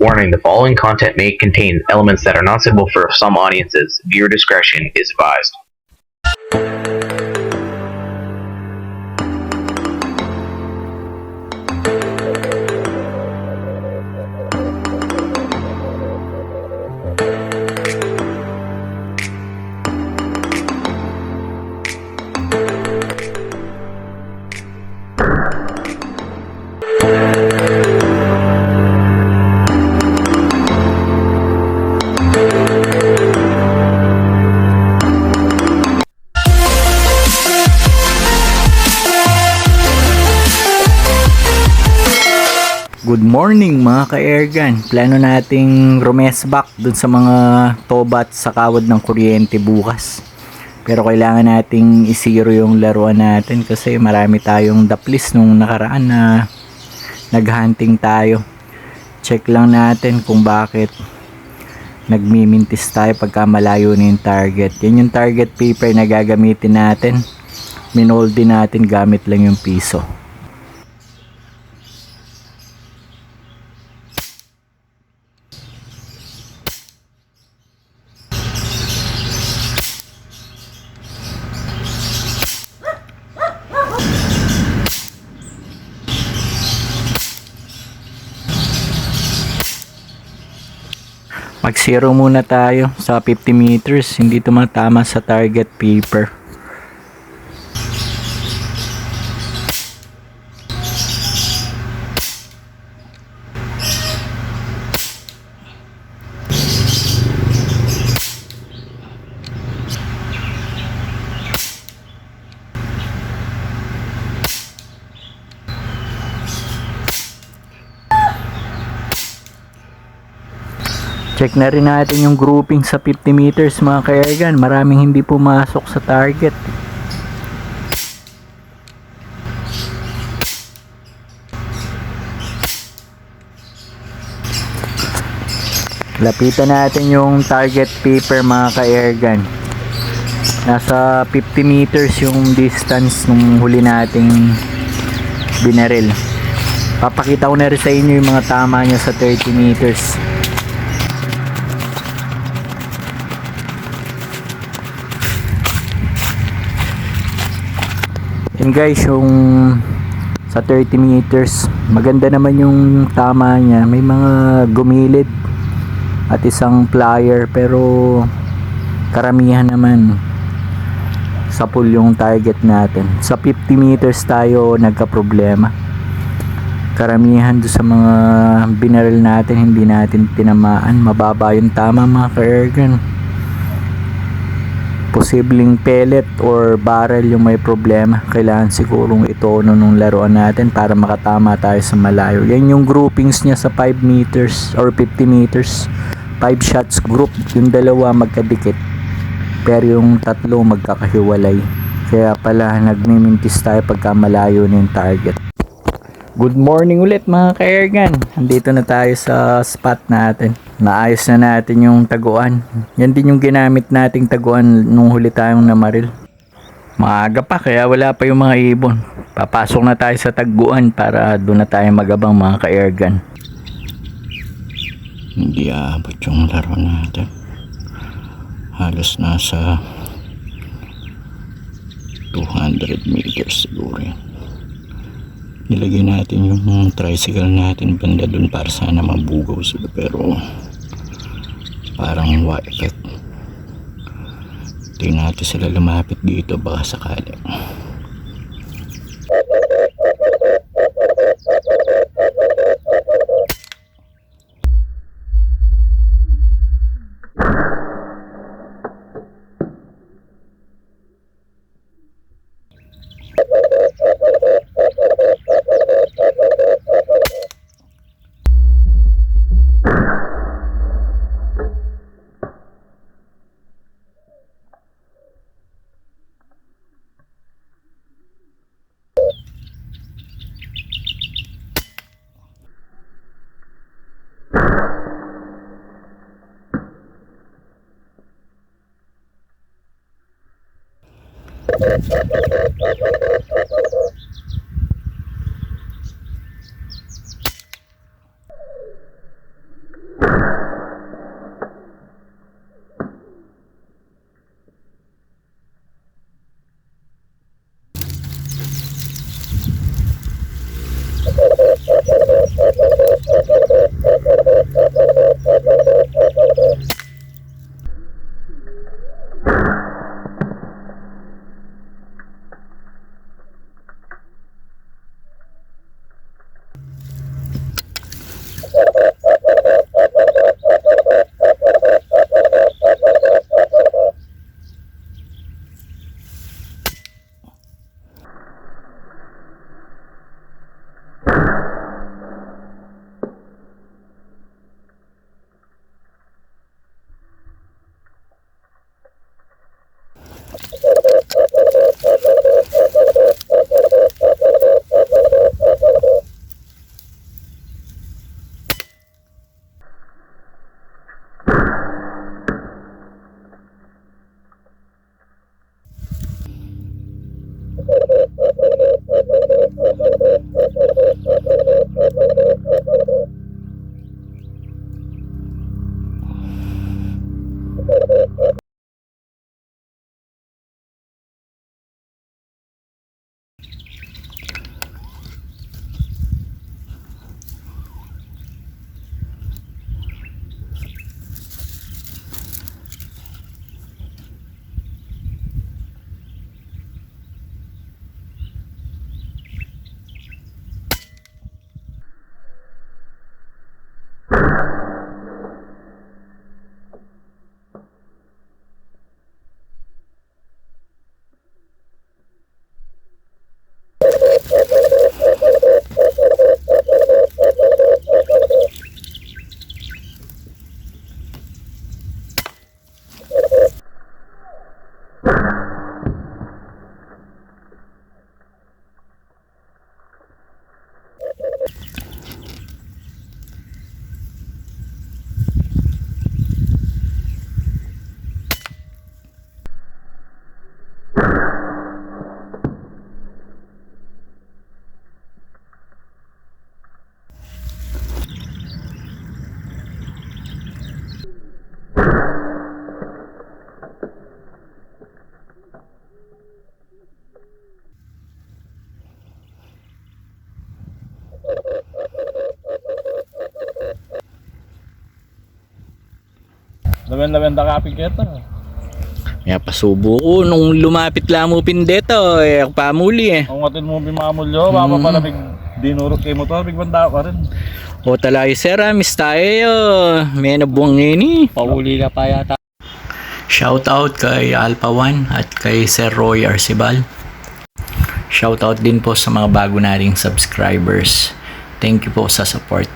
Warning the following content may contain elements that are not suitable for some audiences. Viewer discretion is advised. Good morning mga ka-airgun. Plano nating rumesback dun sa mga tobat sa kawad ng kuryente bukas. Pero kailangan nating isiro yung laruan natin kasi marami tayong daplis nung nakaraan na naghunting tayo. Check lang natin kung bakit nagmimintis tayo pagka malayo na yung target. Yan yung target paper na gagamitin natin. Minoldi natin gamit lang yung piso. Mag zero muna tayo sa 50 meters. Hindi tumatama sa target paper. Check na rin natin yung grouping sa 50 meters mga kaergan. Maraming hindi pumasok sa target. Lapitan natin yung target paper mga ka-airgun. Nasa 50 meters yung distance nung huli nating binaril. Papakita ko na rin sa inyo yung mga tama nyo sa 30 meters. Yun guys, yung sa 30 meters, maganda naman yung tama niya. May mga gumilid at isang flyer pero karamihan naman sa pool yung target natin. Sa 50 meters tayo nagka-problema. Karamihan do sa mga binaril natin, hindi natin tinamaan. Mababa yung tama mga ka-ergan posibleng pellet or barrel yung may problema. Kailangan sigurong itono nung laruan natin para makatama tayo sa malayo. Yan yung groupings niya sa 5 meters or 50 meters. 5 shots group yung dalawa magkadikit. Pero yung tatlo magkakahiwalay. Kaya pala nagmimintis tayo pagka malayo na yung target. Good morning ulit mga ka-airgun. Andito na tayo sa spot natin. Naayos na natin yung taguan. Yan din yung ginamit nating taguan nung huli tayong namaril. Maaga pa kaya wala pa yung mga ibon. Papasok na tayo sa taguan para doon na tayo magabang mga ka-airgun. Hindi aabot yung laro natin. Halos nasa 200 meters siguro yan nilagay natin yung tricycle natin banda dun para sana mabugaw sila pero parang wa effect tingnan natin sila lumapit dito baka sakali Thank you. Lawen-lawen da kapig kita. Kaya pasubo ko nung lumapit lang mo pindeto eh ako pamuli eh. Kung atin mo bimamulyo, baka Mm. pala big dinurot kay motor, big banda ka rin. O talay sir ah, miss tayo. May nabuwang ini. Pauli ka pa yata. Shout out kay Alpha One at kay Sir Roy Arcibal. Shout out din po sa mga bago nating subscribers. Thank you po sa support.